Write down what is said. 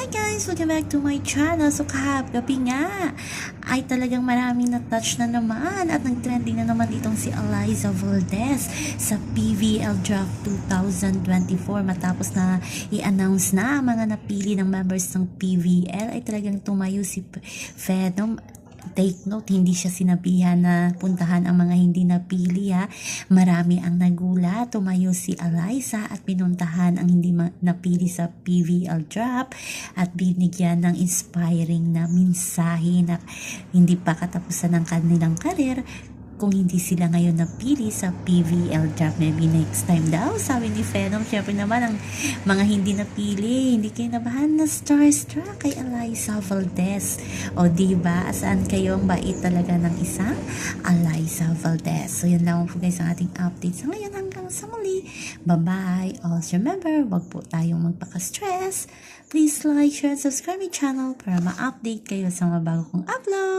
Hi guys! Welcome back to my channel. So kahapgabi nga ay talagang maraming na-touch na naman at nag-trending na naman itong si Eliza Valdez sa PVL Draft 2024 matapos na i-announce na mga napili ng members ng PVL ay talagang tumayo si Phenom take note, hindi siya sinabihan na puntahan ang mga hindi napili ha. Marami ang nagula, tumayo si Eliza at pinuntahan ang hindi napili sa PVL drop at binigyan ng inspiring na mensahe na hindi pa katapusan ng kanilang karir kung hindi sila ngayon napili sa PVL drop maybe next time daw sabi ni Phenom. Syempre naman ang mga hindi napili hindi kayo nabahan na starstruck kay Eliza Valdez. O diba? Saan kayo ang bait talaga ng isang Eliza Valdez. So yun lang po guys ang ating update sa ngayon. Hanggang sa muli. Bye bye always remember wag po tayong magpaka-stress. Please like, share, subscribe my channel para ma-update kayo sa mga bago kong upload